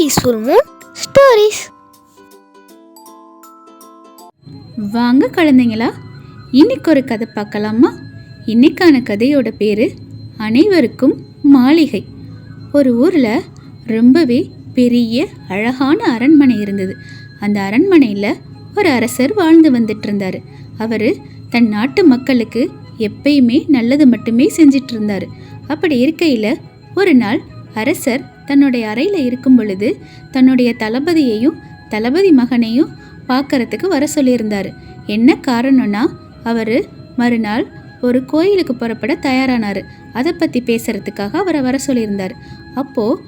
Peaceful Moon stories வாங்க குழந்தைங்களா இன்னைக்கு ஒரு கதை பார்க்கலாமா? இன்னைக்கான கதையோட பேர் அனைவருக்கும் மாளிகை. ஒரு ஊரில் ரொம்பவே பெரிய அழகான அரண்மனை இருந்தது. அந்த அரண்மனையில் ஒரு அரசர் வாழ்ந்து வந்துட்டு இருந்தார் அவர் தன் நாட்டு மக்களுக்கு எப்பயுமே நல்லது மட்டுமே செஞ்சிட்டு இருந்தார் அப்படி இருக்கையில் ஒரு நாள் அரசர் தன்னுடைய அறையில் இருக்கும் பொழுது தன்னுடைய தளபதியையும் தளபதி மகனையும் பார்க்கறதுக்கு வர சொல்லியிருந்தார். என்ன காரணம்னா அவர் மறுநாள் ஒரு கோயிலுக்கு புறப்பட தயாரானார். அதை பற்றி பேசுறதுக்காக அவரை வர சொல்லியிருந்தார். அப்போது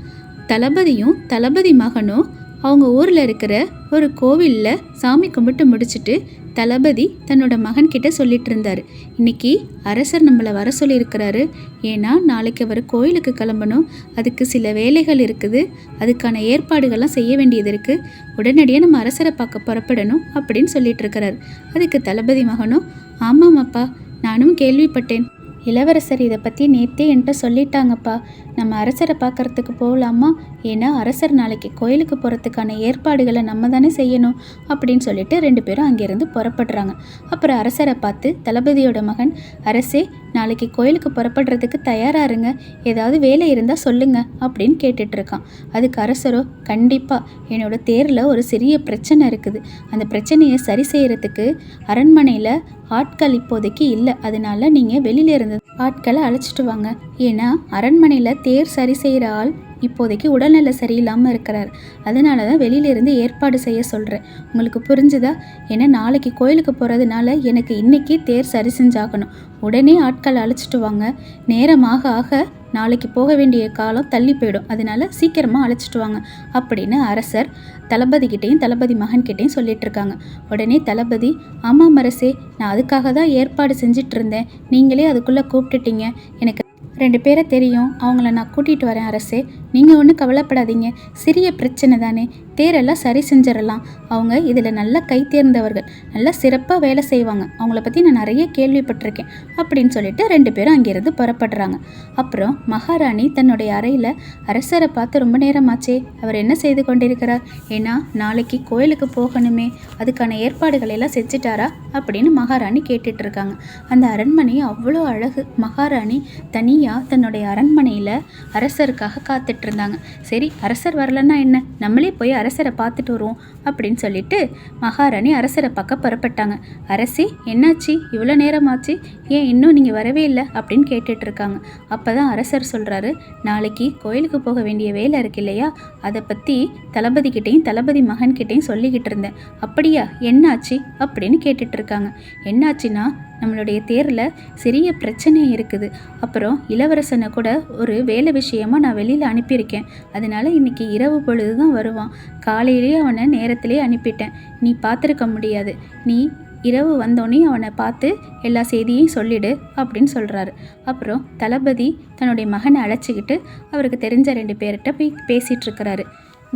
தளபதியும் தளபதி மகனும் அவங்க ஊரில் இருக்கிற ஒரு கோவிலில் சாமி கும்பிட்டு முடிச்சிட்டு தளபதி தன்னோட மகன்கிட்ட சொல்லிட்டு இருந்தார். இன்னைக்கு அரசர் நம்மளை வர சொல்லியிருக்கிறாரு. ஏன்னா நாளைக்கு அவர் கோயிலுக்கு கிளம்பணும். அதுக்கு சில வேலைகள் இருக்குது. அதுக்கான ஏற்பாடுகள்லாம் செய்ய வேண்டியது இருக்குது உடனடியாக நம்ம அரசரை பார்க்க புறப்படணும் அப்படின்னு சொல்லிட்டு இருக்கிறார் அதுக்கு தளபதி மகனும் ஆமாம் அப்பா நானும் கேள்விப்பட்டேன். இளவரசர் இதை பற்றி நேத்தே என்கிட்ட சொல்லிட்டாங்கப்பா. நம்ம அரசரை பார்க்கறதுக்கு போகலாமா? ஏன்னா அரசர் நாளைக்கு கோயிலுக்கு போகிறதுக்கான ஏற்பாடுகளை நம்ம தானே செய்யணும் அப்படின்னு சொல்லிட்டு ரெண்டு பேரும் அங்கேருந்து புறப்படுறாங்க. அப்புறம் அரசரை பார்த்து தளபதியோட மகன் அரசே நாளைக்கு கோயிலுக்கு புறப்படுறதுக்கு தயாராக இருங்க. ஏதாவது வேலை இருந்தால் சொல்லுங்க அப்படின்னு கேட்டுட்ருக்கான் அதுக்கு அரசரோ கண்டிப்பாக என்னோட தேரில் ஒரு சிறிய பிரச்சனை இருக்குது. அந்த பிரச்சனையை சரி செய்கிறதுக்கு அரண்மனையில் ஆட்கள் இப்போதைக்கு இல்லை. அதனால நீங்கள் வெளியில இருந்து ஆட்களை அழைச்சிட்டு வாங்க. ஏன்னா அரண்மனையில் தேர் சரி செய்கிற ஆள் இப்போதைக்கு உடல்நிலை சரியில்லாமல் இருக்கிறார். அதனால தான் வெளியிலேருந்து ஏற்பாடு செய்ய சொல்கிறேன் உங்களுக்கு புரிஞ்சுதா? ஏன்னா நாளைக்கு கோயிலுக்கு போகிறதுனால எனக்கு இன்றைக்கி தேர் சரி செஞ்சாகணும். உடனே ஆட்கள் அழைச்சிட்டு வாங்க. நேரமாக ஆக நாளைக்கு போக வேண்டிய காலம் தள்ளி போயிடும். அதனால சீக்கிரமாக அழைச்சிட்டு வாங்க. அப்படின்னு அரசர் தளபதிக்கிட்டேயும் தளபதி மகன்கிட்டையும் சொல்லிட்டு இருக்காங்க உடனே தளபதி ஆமாம் அரசே நான் அதுக்காக தான் ஏற்பாடு செஞ்சிட்டு இருந்தேன். நீங்களே அதுக்குள்ளே கூப்பிட்டுட்டீங்க. எனக்கு ரெண்டு பேரை தெரியும். அவங்கள நான் கூட்டிகிட்டு வரேன் அரசே. நீங்கள் ஒன்றும் கவலைப்படாதீங்க. சிறிய பிரச்சனை தானே. தேரெல்லாம் சரி செஞ்சிடலாம். அவங்க இதில் நல்லா கை தேர்ந்தவர்கள். நல்லா சிறப்பாக வேலை செய்வாங்க. அவங்கள பற்றி நான் நிறைய கேள்விப்பட்டிருக்கேன். அப்படின்னு சொல்லிட்டு ரெண்டு பேரும் அங்கேருந்து புறப்படுறாங்க. அப்புறம் மகாராணி தன்னுடைய அறையில் அரசரை பார்த்து ரொம்ப நேரமாச்சே. அவர் என்ன செய்து கொண்டிருக்கிறார்? ஏன்னா நாளைக்கு கோயிலுக்கு போகணுமே. அதுக்கான ஏற்பாடுகளை எல்லாம் செஞ்சிட்டாரா? அப்படின்னு மகாராணி கேட்டுட்ருக்காங்க அந்த அரண்மனை அவ்வளோ அழகு. மகாராணி தனியாக தன்னுடைய அரண்மனையில் அரசருக்காக காத்துட்டு இருந்தாங்க சரி அரசர் வரலன்னா என்ன? நம்மளே போய் அரசரை பார்த்துட்டு வருவோம் அப்படின்னு சொல்லிட்டு மகாராணி அரசரை பார்க்க புறப்பட்டாங்க. அரசி என்னாச்சு? இவ்வளோ நேரமாச்சு? ஏன் இன்னும் நீங்கள் வரவே இல்லை? அப்படின்னு கேட்டுட்டு இருக்காங்க அப்போ தான் அரசர் சொல்கிறாரு நாளைக்கு கோயிலுக்கு போக வேண்டிய வேலை இருக்கு இல்லையா? அதை பற்றி தளபதிக்கிட்டேயும் தளபதி மகன்கிட்டையும் சொல்லிக்கிட்டு இருந்தேன். அப்படியா? என்னாச்சு? அப்படின்னு கேட்டுட்டு இருக்காங்க என்னாச்சுன்னா நம்மளுடைய தேரில் சிறிய பிரச்சனை இருக்குது. அப்புறம் இளவரசனை கூட ஒரு வேலை விஷயமா நான் வெளியில் அனுப்பியிருக்கேன். அதனால இன்னைக்கு இரவு பொழுது தான் வருவான். காலையிலேயே அவனை நேரத்திலே அனுப்பிட்டேன். நீ பார்த்துருக்க முடியாது. நீ இரவு வந்தோடனே அவனை பார்த்து எல்லா செய்தியையும் சொல்லிடு அப்படின்னு சொல்கிறாரு அப்புறம் தளபதி தன்னுடைய மகனை அழைச்சிக்கிட்டு அவருக்கு தெரிஞ்ச ரெண்டு பேர்கிட்ட போய் பேசிகிட்ருக்கிறாரு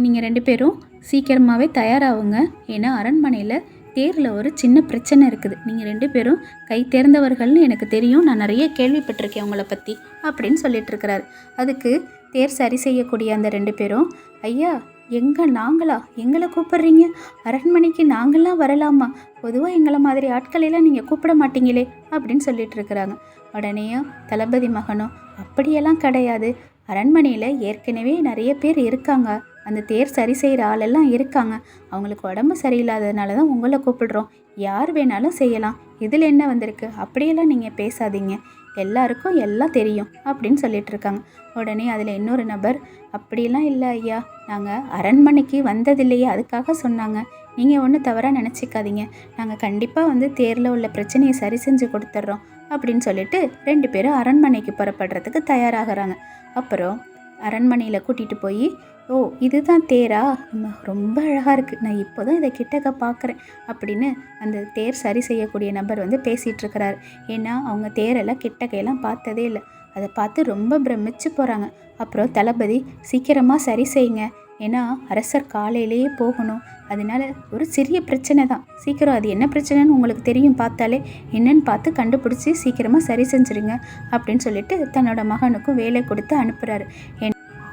நீங்கள் ரெண்டு பேரும் சீக்கிரமாகவே தயாராகுங்க ஏன்னா அரண்மனையில் தேரில் ஒரு சின்ன பிரச்சனை இருக்குது. நீங்கள் ரெண்டு பேரும் கை தேர்ந்தவர்கள்னு எனக்கு தெரியும். நான் நிறைய கேள்விப்பட்டிருக்கேன் உங்களை பற்றி அப்படின்னு சொல்லிட்டு இருக்கிறாரு. அதுக்கு தேர் சரி செய்யக்கூடிய அந்த ரெண்டு பேரும் ஐயா எங்கள் நாங்களா? எங்களை கூப்பிடுறீங்க? அரண்மனைக்கு நாங்களாம் வரலாமா? பொதுவாக எங்களை மாதிரி ஆட்களெல்லாம் நீங்கள் கூப்பிட மாட்டீங்களே? அப்படின்னு சொல்லிட்டு இருக்கிறாங்க. உடனேயும் தளபதி மகனும் அப்படியெல்லாம் கிடையாது. அரண்மனையில் ஏற்கனவே நிறைய பேர் இருக்காங்க. அந்த தேர் சரி செய்கிற ஆளெல்லாம் இருக்காங்க. அவங்களுக்கு உடம்பு சரியில்லாததுனால தான் உங்களை கூப்பிடுறோம். யார் வேணாலும் செய்யலாம். இதில் என்ன வந்திருக்கு? அப்படியெல்லாம் நீங்கள் பேசாதீங்க. எல்லாருக்கும் எல்லாம் தெரியும் அப்படின்னு சொல்லிட்டு இருக்காங்க. உடனே அதில் இன்னொரு நபர் அப்படிலாம் இல்லை ஐயா. நாங்கள் அரண்மனைக்கு வந்ததில்லையே. அதுக்காக சொன்னாங்க. நீங்கள் ஒன்றும் தவறாக நினச்சிக்காதீங்க. நாங்கள் கண்டிப்பாக வந்து தேரில் உள்ள பிரச்சனையை சரி செஞ்சு கொடுத்துட்றோம். அப்படின்னு சொல்லிட்டு ரெண்டு பேரும் அரண்மனைக்கு புறப்படுறதுக்கு தயாராகிறாங்க. அப்புறம் அரண்மனையில் கூட்டிகிட்டு போய் ஓ இதுதான் தேரா? ரொம்ப அழகாக இருக்குது நான் இப்போ தான் இதை கிட்டக்க பார்க்குறேன் அப்படின்னு அந்த தேர் சரி செய்யக்கூடிய நபர் வந்து பேசிகிட்ருக்கிறார் ஏன்னா அவங்க தேரெல்லாம் கிட்டக்கையெல்லாம் பார்த்ததே இல்லை. அதை பார்த்து ரொம்ப பிரமிச்சு போகிறாங்க அப்புறம் தளபதி சீக்கிரமாக சரி செய்யுங்க. ஏன்னா அரசர் காலையிலேயே போகணும். அதனால ஒரு சிறிய பிரச்சனை தான். சீக்கிரம் அது என்ன பிரச்சனைன்னு உங்களுக்கு தெரியும் பார்த்தாலே என்னன்னு பார்த்து கண்டுபிடிச்சி சீக்கிரமாக சரி செஞ்சுருங்க அப்படின்னு சொல்லிட்டு தன்னோட மகனுக்கும் வேலை கொடுத்து அனுப்புகிறாரு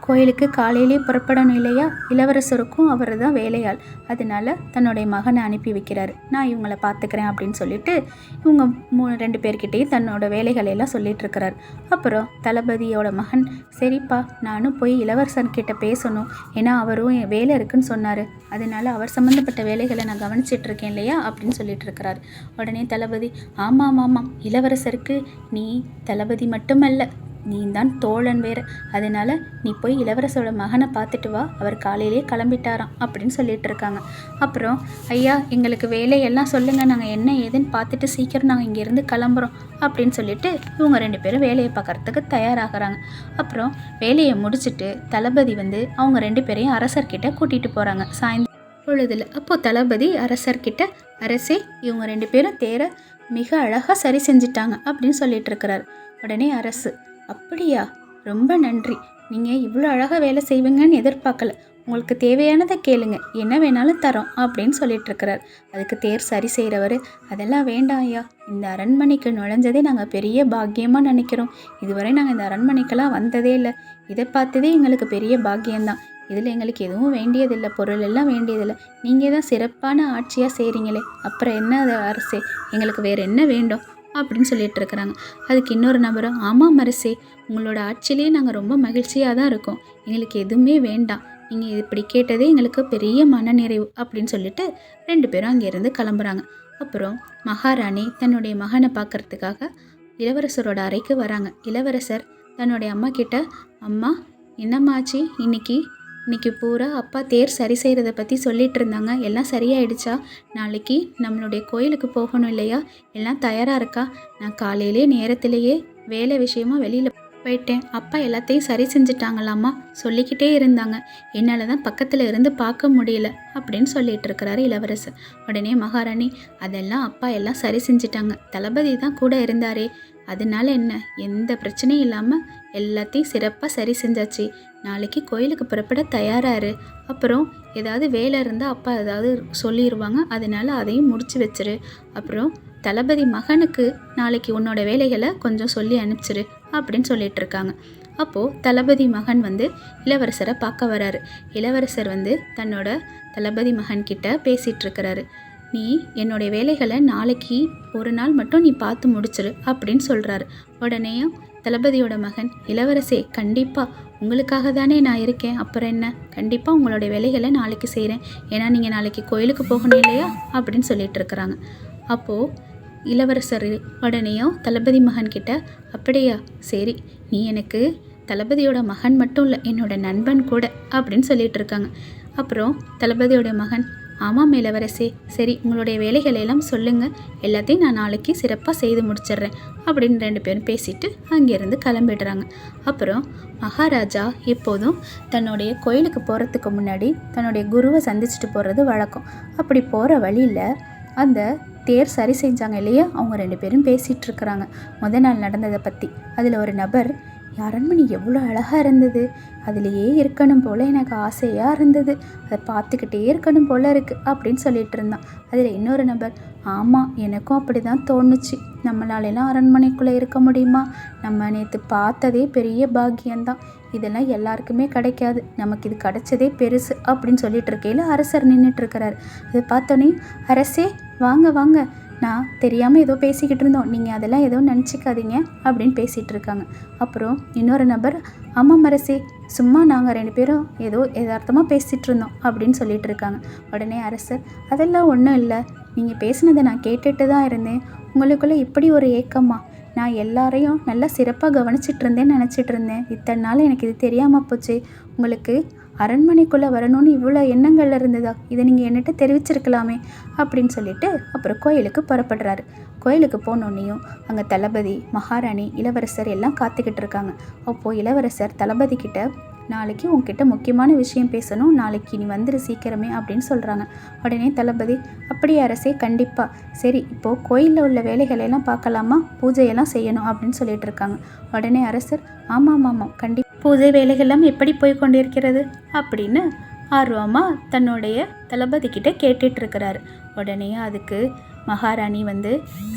கோயிலுக்கு காலையிலே புறப்படணும் இல்லையா? இளவரசருக்கும் அவர் தான் வேலையாள். அதனால தன்னுடைய மகனை அனுப்பி வைக்கிறாரு. நான் இவங்களை பார்த்துக்கிறேன் அப்படின்னு சொல்லிட்டு இவங்க மூ ரெண்டு பேர்கிட்டையும் தன்னோட வேலைகளை எல்லாம் சொல்லிட்டு இருக்கிறார். அப்புறம் தளபதியோட மகன் சரிப்பா நானும் போய் இளவரசன் கிட்ட பேசணும். ஏன்னா அவரும் என் வேலை இருக்குன்னு சொன்னார். அதனால அவர் சம்மந்தப்பட்ட வேலைகளை நான் கவனிச்சிட்டு இருக்கேன் இல்லையா? அப்படின்னு சொல்லிட்டு இருக்கிறார். உடனே தளபதி ஆமாம் ஆமாம். இளவரசருக்கு நீ தளபதி மட்டுமல்ல. நீ தான் தோழன் வேற. அதனால நீ போய் இளவரசரோட மகனை பார்த்துட்டு வா. அவர் காலையிலே கிளம்பிட்டாராம் அப்படின்னு சொல்லிட்டு இருக்காங்க. அப்புறம் ஐயா எங்களுக்கு வேலையெல்லாம் சொல்லுங்கள் நாங்கள் என்ன ஏதுன்னு பார்த்துட்டு சீக்கிரம் நாங்கள் இங்கேருந்து கிளம்புறோம். அப்படின்னு சொல்லிட்டு இவங்க ரெண்டு பேரும் வேலையை பார்க்கறதுக்கு தயாராகிறாங்க. அப்புறம் வேலையை முடிச்சுட்டு தளபதி வந்து அவங்க ரெண்டு பேரையும் அரசர்கிட்ட கூட்டிகிட்டு போகிறாங்க சாயந்தரம் பொழுதில் அப்போது தளபதி அரசர்கிட்ட அரசே இவங்க ரெண்டு பேரும் தேர மிக அழகாக சரி செஞ்சிட்டாங்க அப்படின்னு சொல்லிட்டு இருக்கிறார். உடனே அரசு அப்படியா? ரொம்ப நன்றி. நீங்கள் இவ்வளோ அழகாக வேலை செய்வீங்கன்னு எதிர்பார்க்கல. உங்களுக்கு தேவையானதை கேளுங்க. என்ன வேணாலும் தரோம் அப்படின்னு சொல்லிட்டு இருக்கிறார் அதுக்கு தேர் சரி செய்கிறவர் அதெல்லாம் வேண்டாம் ஐயா. இந்த அரண்மனைக்கு நுழைஞ்சதே நாங்கள் பெரிய பாக்கியமாக நினைக்கிறோம். இதுவரை நாங்கள் இந்த அரண்மனைக்கெல்லாம் வந்ததே இல்லை. இதை பார்த்ததே எங்களுக்கு பெரிய பாக்கியம்தான். இதில் எங்களுக்கு எதுவும் வேண்டியதில்லை. பொருள் எல்லாம் வேண்டியதில்லை. நீங்கள் தான் சிறப்பான ஆட்சியாக செய்கிறீங்களே அப்புறம் என்ன அது அரசே? எங்களுக்கு வேறு என்ன வேண்டும்? அப்படின்னு சொல்லிட்டு இருக்கிறாங்க. அதுக்கு இன்னொரு நபரும் ஆமாம் மரசே உங்களோட ஆட்சியிலே நாங்கள் ரொம்ப மகிழ்ச்சியாக தான் இருக்கோம். எங்களுக்கு எதுவுமே வேண்டாம். நீங்கள் இப்படி கேட்டதே எங்களுக்கு பெரிய மனநிறைவு அப்படின்னு சொல்லிட்டு ரெண்டு பேரும் அங்கேருந்து கிளம்புறாங்க. அப்புறம் மகாராணி தன்னுடைய மகனை பார்க்கறதுக்காக இளவரசரோட அறைக்கு வராங்க. இளவரசர் தன்னுடைய அம்மா கிட்ட அம்மா என்னம்மாச்சி இன்னைக்கு? இன்னைக்கு பூரா அப்பா தேர் சரி செய்கிறத பற்றி சொல்லிட்டு இருந்தாங்க. எல்லாம் சரியாயிடுச்சா? நாளைக்கு நம்மளுடைய கோயிலுக்கு போகணும் இல்லையா? எல்லாம் தயாராக இருக்கா? நான் காலையிலே நேரத்திலேயே வேலை விஷயமா வெளியில் போயிட்டேன். அப்பா எல்லாத்தையும் சரி செஞ்சுட்டாங்களாம்மா? சொல்லிக்கிட்டே இருந்தாங்க. என்னால் தான் பக்கத்தில் இருந்து பார்க்க முடியல அப்படின்னு சொல்லிட்டு இருக்கிறாரு இளவரசர். உடனே மகாராணி அதெல்லாம் அப்பா எல்லாம் சரி செஞ்சிட்டாங்க. தளபதி தான் கூட இருந்தாரே. அதனால என்ன? எந்த பிரச்சனையும் இல்லாமல் எல்லாத்தையும் சிறப்பாக சரி செஞ்சாச்சு. நாளைக்கு கோயிலுக்கு புறப்பட தயாராரு. அப்புறம் ஏதாவது வேலை இருந்தால் அப்பா ஏதாவது சொல்லிடுவாங்க அதனால அதையும் முடிச்சு வச்சிரு. அப்புறம் தளபதி மகனுக்கு நாளைக்கு உன்னோட வேலைகளை கொஞ்சம் சொல்லி அனுப்பிச்சிரு அப்படின்னு சொல்லிட்டு இருக்காங்க அப்போது தளபதி மகன் வந்து இளவரசரை பார்க்க வராரு. இளவரசர் வந்து தன்னோட தளபதி மகன்கிட்ட பேசிகிட்டு இருக்கிறாரு நீ என்னுடைய வேலைகளை நாளைக்கு ஒரு நாள் மட்டும் நீ பார்த்து முடிச்சிரு அப்படின்னு சொல்கிறாரு உடனே தளபதியோட மகன் இளவரசே கண்டிப்பாக உங்களுக்காக தானே நான் இருக்கேன். அப்புறம் என்ன? கண்டிப்பாக உங்களுடைய வேலைகளை நாளைக்கு செய்கிறேன் ஏன்னா நீங்கள் நாளைக்கு கோயிலுக்கு போகணும் இல்லையா? அப்படின்னு சொல்லிட்டு இருக்கிறாங்க. அப்போது இளவரசர் உடனேயும் தளபதி மகன்கிட்ட அப்படியா? சரி நீ எனக்கு தளபதியோட மகன் மட்டும் இல்லை என்னோட நண்பன் கூட அப்படின்னு சொல்லிட்டு இருக்காங்க. அப்புறம் தளபதியோட மகன் ஆமாம் இளவரசே. சரி உங்களுடைய வேலைகளை எல்லாம் சொல்லுங்கள் எல்லாத்தையும் நான் நாளைக்கு சிறப்பாக செய்து முடிச்சிடுறேன் அப்படின்னு ரெண்டு பேரும் பேசிட்டு அங்கேருந்து கிளம்பிடுறாங்க. அப்புறம் மகாராஜா எப்போதும் தன்னுடைய கோயிலுக்கு போகிறதுக்கு முன்னாடி தன்னுடைய குருவை சந்திச்சுட்டு போகிறது வழக்கம். அப்படி போகிற வழியில் அந்த தேர் சரி செஞ்சாங்க இல்லையா? அவங்க ரெண்டு பேரும் பேசிகிட்டு இருக்கிறாங்க. முத நாள் நடந்ததை பற்றி அதில் ஒரு நபர் அரண்மனை எவ்வளோ அழகாக இருந்தது. அதுலேயே இருக்கணும் போல் எனக்கு ஆசையாக இருந்தது. அதை பார்த்துக்கிட்டே இருக்கணும் போல் இருக்குது அப்படின்னு சொல்லிட்டு இருந்தான். அதில் இன்னொரு நபர் ஆமாம் எனக்கும் அப்படி தான் தோணுச்சு. நம்மளாலெல்லாம் அரண்மனைக்குள்ளே இருக்க முடியுமா? நம்ம நேற்று பார்த்ததே பெரிய பாக்கியம்தான். இதெல்லாம் எல்லாருக்குமே கிடைக்காது. நமக்கு இது கிடைச்சதே பெருசு அப்படின்னு சொல்லிட்டு இருக்கையில் அரசர் நின்றுட்டு இருக்கிறார். அதை பார்த்தோன்னே அரசே வாங்க வாங்க. நான் தெரியாமல் ஏதோ பேசிக்கிட்டு இருந்தோம். நீங்கள் அதெல்லாம் எதுவும் நினச்சிக்காதீங்க அப்படின்னு பேசிகிட்டு இருக்காங்க. அப்புறம் இன்னொரு நபர் ஆமாம் அரசே சும்மா நாங்கள் ரெண்டு பேரும் ஏதோ யதார்த்தமாக பேசிகிட்டு இருந்தோம் அப்படின்னு சொல்லிட்டு இருக்காங்க. உடனே அரசர் அதெல்லாம் ஒன்றும் இல்லை. நீங்கள் பேசினதை நான் கேட்டுட்டு தான் இருந்தேன். உங்களுக்குள்ளே இப்படி ஒரு ஏக்கமா? நான் எல்லாரையும் நல்லா சிறப்பாக கவனிச்சிட்டு இருந்தேன்னு நினச்சிட்டு இருந்தேன். இத்தனை நாள் எனக்கு இது தெரியாமல் போச்சு. உங்களுக்கு அரண்மனைக்குள்ளே வரணும்னு இவ்வளோ எண்ணங்கள் இருந்ததா? இதை நீங்கள் என்னட்ட தெரிவிச்சிருக்கலாமே அப்படின்னு சொல்லிட்டு அப்புறம் கோயிலுக்கு புறப்படுறாரு. கோயிலுக்கு போனோன்னையும் அங்கே தளபதி மகாராணி இளவரசர் எல்லாம் காத்துக்கிட்டு இருக்காங்க. அப்போது இளவரசர் தளபதி கிட்ட நாளைக்கு உங்ககிட்ட முக்கியமான விஷயம் பேசணும். நாளைக்கு நீ வந்துடு சீக்கிரமே அப்படின்னு சொல்கிறாங்க உடனே தளபதி அப்படியே அரசே கண்டிப்பாக சரி இப்போது கோயிலில் உள்ள வேலைகளை எல்லாம் பார்க்கலாமா? பூஜையெல்லாம் செய்யணும் அப்படின்னு சொல்லிட்டு இருக்காங்க. உடனே அரசர் ஆமாம் ஆமாம் கண்டிப்பாக பூஜை வேலைகள்லாம் எப்படி போய் கொண்டிருக்கிறது அப்படின்னு ஆர்வமாக தன்னுடைய தளபதி கிட்ட கேட்டுட்டு இருக்கிறாரு உடனே அதுக்கு மகாராணி வந்து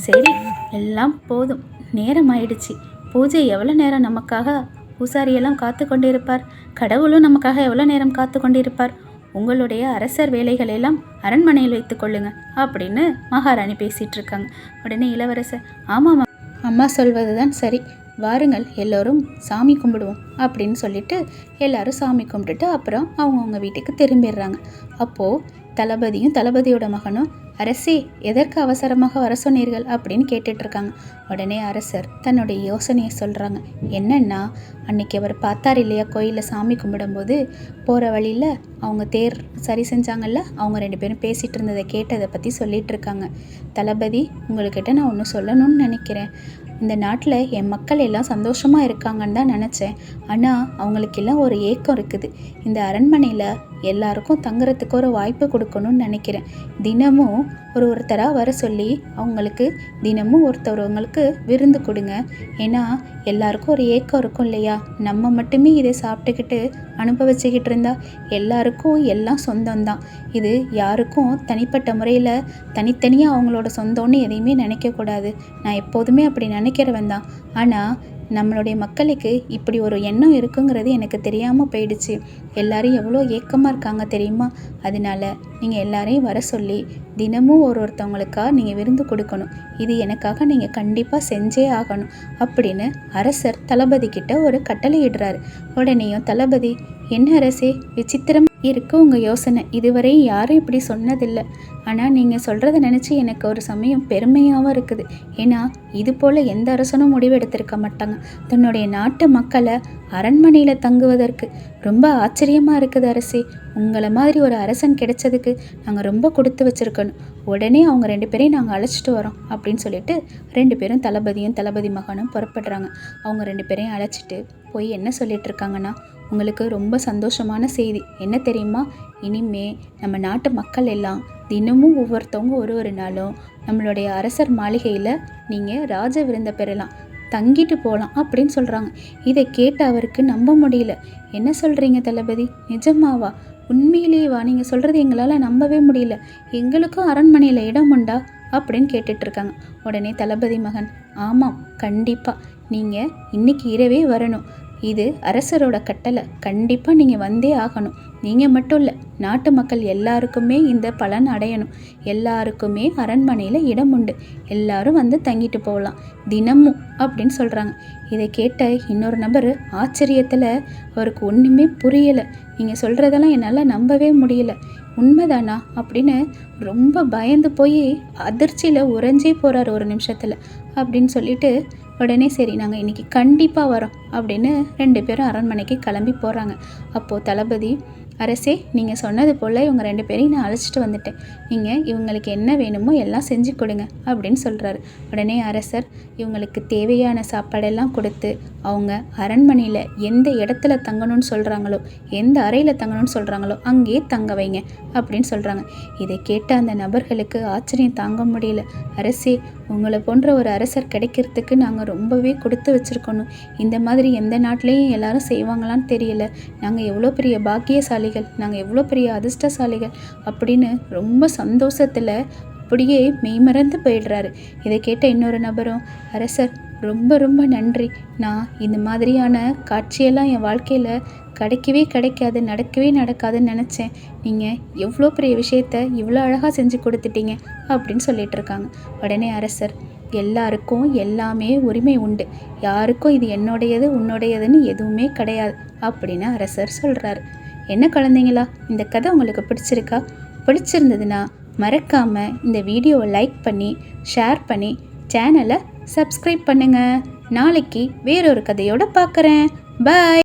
சரி எல்லாம் போதும். நேரம் ஆயிடுச்சு. பூஜை எவ்வளோ நேரம் நமக்காக பூசாரியெல்லாம் காத்து கொண்டிருப்பார்? கடவுளும் நமக்காக எவ்வளோ நேரம் காத்து கொண்டிருப்பார்? உங்களுடைய அரசர் வேலைகளை எல்லாம் அரண்மனையில் வைத்துக் கொள்ளுங்க அப்படின்னு மகாராணி பேசிகிட்டு இருக்காங்க உடனே இளவரசர் ஆமாம் அம்மா சொல்வது தான் சரி. வாருங்கள் எல்லோரும் சாமி கும்பிடுவோம் அப்படின்னு சொல்லிட்டு எல்லாரும் சாமி கும்பிட்டுட்டு அப்புறம் அவங்கவுங்க வீட்டுக்கு திரும்பிடுறாங்க. அப்போது தளபதியும் தளபதியோட மகனும் அரசே எதற்கு அவசரமாக வர சொன்னீர்கள்? அப்படின்னு கேட்டுட்ருக்காங்க. உடனே அரசர் தன்னுடைய யோசனையை சொல்கிறாங்க என்னென்னா அன்னைக்கு அவர் பார்த்தார் இல்லையா கோயிலில் சாமி கும்பிடும்போது? போகிற வழியில் அவங்க தேர் சரி செஞ்சாங்கல்ல அவங்க ரெண்டு பேரும் பேசிகிட்டு இருந்ததை கேட்டதை பற்றி சொல்லிகிட்டு இருக்காங்க தளபதி உங்கள்கிட்ட நான் ஒன்று சொல்லணும்னு நினைக்கிறேன். இந்த நாட்டில் என் மக்கள் எல்லாம் சந்தோஷமாக இருக்காங்கன்னு தான் நினச்சேன். ஆனால் அவங்களுக்கெல்லாம் ஒரு ஏக்கம் இருக்குது. இந்த அரண்மனையில் எல்லாருக்கும் தங்குறதுக்கு ஒரு வாய்ப்பு கொடுக்கணும்னு நினைக்கிறேன். தினமும் ஒரு ஒருத்தராக வர சொல்லி அவங்களுக்கு தினமும் ஒருத்தவங்களுக்கு விருந்து கொடுங்க. ஏன்னா எல்லாருக்கும் ஒரு ஏக்கம் இருக்கும் இல்லையா? நம்ம மட்டுமே இதை சாப்பிட்டுக்கிட்டு அனுபவிச்சுக்கிட்டு இருந்தா எல்லாருக்கும் எல்லாம் சொந்தம்தான். இது யாருக்கும் தனிப்பட்ட முறையில் தனித்தனியாக அவங்களோட சொந்தம்னு எதையுமே நினைக்கக்கூடாது. நான் எப்போதுமே அப்படி நினைக்கிறவன் தான் ஆனால் நம்மளுடைய மக்களுக்கு இப்படி ஒரு எண்ணம் இருக்குங்கிறது எனக்கு தெரியாமல் போயிடுச்சு. எல்லாரும் எவ்வளோ ஏக்கமாக இருக்காங்க தெரியுமா? அதனால நீங்கள் எல்லாரையும் வர சொல்லி தினமும் ஒரு ஒருத்தவங்களுக்காக நீங்கள் விருந்து கொடுக்கணும். இது எனக்காக நீங்கள் கண்டிப்பாக செஞ்சே ஆகணும். அப்படின்னு அரசர் தளபதி கிட்ட ஒரு கட்டளை இடுறாரு. உடனேயும் தளபதி என்ன அரசே விசித்திரம் இருக்க உங்கள் யோசனை. இதுவரை யாரும் இப்படி சொன்னதில்லை. ஆனால் நீங்கள் சொல்கிறத நினச்சி எனக்கு ஒரு சமயம் பெருமையாகவும் இருக்குது. ஏன்னா இது போல் எந்த அரசனும் முடிவெடுத்திருக்க மாட்டாங்க. தன்னுடைய நாட்டு மக்களை அரண்மனையில் தங்குவதற்கு ரொம்ப ஆச்சரியமாக இருக்குது அரசே. உங்களை மாதிரி ஒரு அரசன் கிடைச்சதுக்கு நாங்கள் ரொம்ப கொடுத்து வச்சுருக்கணும். உடனே அவங்க ரெண்டு பேரையும் நாங்கள் அழைச்சிட்டு வரோம் அப்படின்னு சொல்லிட்டு ரெண்டு பேரும் தளபதியும் தளபதி மகனும் புறப்படுறாங்க. அவங்க ரெண்டு பேரையும் அழைச்சிட்டு போய் என்ன சொல்லிட்டு இருக்காங்கன்னா உங்களுக்கு ரொம்ப சந்தோஷமான செய்தி. என்ன தெரியுமா? இனிமே நம்ம நாட்டு மக்கள் எல்லாம் தினமும் ஒவ்வொருத்தவங்க ஒரு ஒரு நாளும் நம்மளுடைய அரசர் மாளிகையில் நீங்கள் ராஜ விருந்த பெறலாம். தங்கிட்டு போகலாம் அப்படின்னு சொல்கிறாங்க இதை கேட்டு அவருக்கு நம்ப முடியல. என்ன சொல்கிறீங்க தளபதி? நிஜமாவா? உண்மையிலேயேவா நீங்கள் சொல்கிறது எங்களால் நம்பவே முடியல. எங்களுக்கும் அரண்மனையில் இடம் உண்டா? அப்படின்னு கேட்டுட்ருக்காங்க. உடனே தளபதி மகன் ஆமாம் கண்டிப்பாக நீங்கள் இன்னைக்கு இரவே வரணும். இது அரசரோட கட்டளை. கண்டிப்பாக நீங்கள் வந்தே ஆகணும். நீங்கள் மட்டும் இல்லை நாட்டு மக்கள் எல்லாருக்குமே இந்த பலன் அடையணும். எல்லாருக்குமே அரண்மனையில் இடம் உண்டு. எல்லாரும் வந்து தங்கிட்டு போகலாம். தினமும் அப்படின்னு சொல்கிறாங்க இதை கேட்ட இன்னொரு நபர் ஆச்சரியத்தில் அவருக்கு ஒன்றுமே புரியலை. நீங்கள் சொல்கிறதெல்லாம் என்னால் நம்பவே முடியல. உண்மைதானா? அப்படின்னு ரொம்ப பயந்து போய் அதிர்ச்சியில் உறைஞ்சே போகிறார் ஒரு நிமிஷத்தில். அப்படின்னு சொல்லிட்டு உடனே சரி நாங்கள் இன்றைக்கி கண்டிப்பாக வரோம் அப்படின்னு ரெண்டு பேரும் அரண்மனைக்கு கிளம்பி போகிறாங்க அப்போது தளபதி அரசே நீங்கள் சொன்னது போல் இவங்க ரெண்டு பேரையும் நான் அழைச்சிட்டு வந்துட்டேன். நீங்கள் இவங்களுக்கு என்ன வேணுமோ எல்லாம் செஞ்சு கொடுங்க அப்படின்னு சொல்கிறாரு உடனே அரசர் இவங்களுக்கு தேவையான சாப்பாடெல்லாம் கொடுத்து அவங்க அரண்மனையில் எந்த இடத்துல தங்கணும்னு சொல்கிறாங்களோ எந்த அறையில் தங்கணும்னு சொல்கிறாங்களோ அங்கேயே தங்க வைங்க அப்படின்னு சொல்கிறாங்க இதை கேட்ட அந்த நபர்களுக்கு ஆச்சரியம் தாங்க முடியல. அரசே உங்களை போன்ற ஒரு அரசர் கிடைக்கிறதுக்கு நாங்கள் ரொம்பவே கொடுத்து வச்சுருக்கணும். இந்த மாதிரி எந்த நாட்டிலையும் எல்லாரும் செய்வாங்களான்னு தெரியல. நாங்கள் எவ்வளோ பெரிய பாக்கியசாலிகள் நாங்கள் எவ்வளோ பெரிய அதிர்ஷ்டசாலிகள் அப்படின்னு ரொம்ப சந்தோஷத்தில் அப்படியே மெய்மறந்து போயிடுறாரு. இதை கேட்ட இன்னொரு நபரும் அரசர் ரொம்ப ரொம்ப நன்றி. நான் இந்த மாதிரியான காட்சியெல்லாம் என் வாழ்க்கையில் கிடைக்கவே கிடைக்காது நடக்கவே நடக்காதுன்னு நினச்சேன். நீங்கள் எவ்வளோ பெரிய விஷயத்த இவ்வளோ அழகாக செஞ்சு கொடுத்துட்டீங்க அப்படின்னு சொல்லிட்டு இருக்காங்க. உடனே அரசர் எல்லாருக்கும் எல்லாமே உரிமை உண்டு. யாருக்கும் இது என்னுடையது உன்னுடையதுன்னு எதுவுமே கிடையாது அப்படின்னு அரசர் சொல்கிறாரு என்ன குழந்தைங்களா இந்த கதை உங்களுக்கு பிடிச்சிருக்கா? பிடிச்சிருந்ததுன்னா மறக்காமல் இந்த வீடியோவை லைக் பண்ணி ஷேர் பண்ணி சேனலை சப்ஸ்கிரைப் பண்ணுங்கள் நாளைக்கு வேறொரு கதையோட பார்க்குறேன் பாய்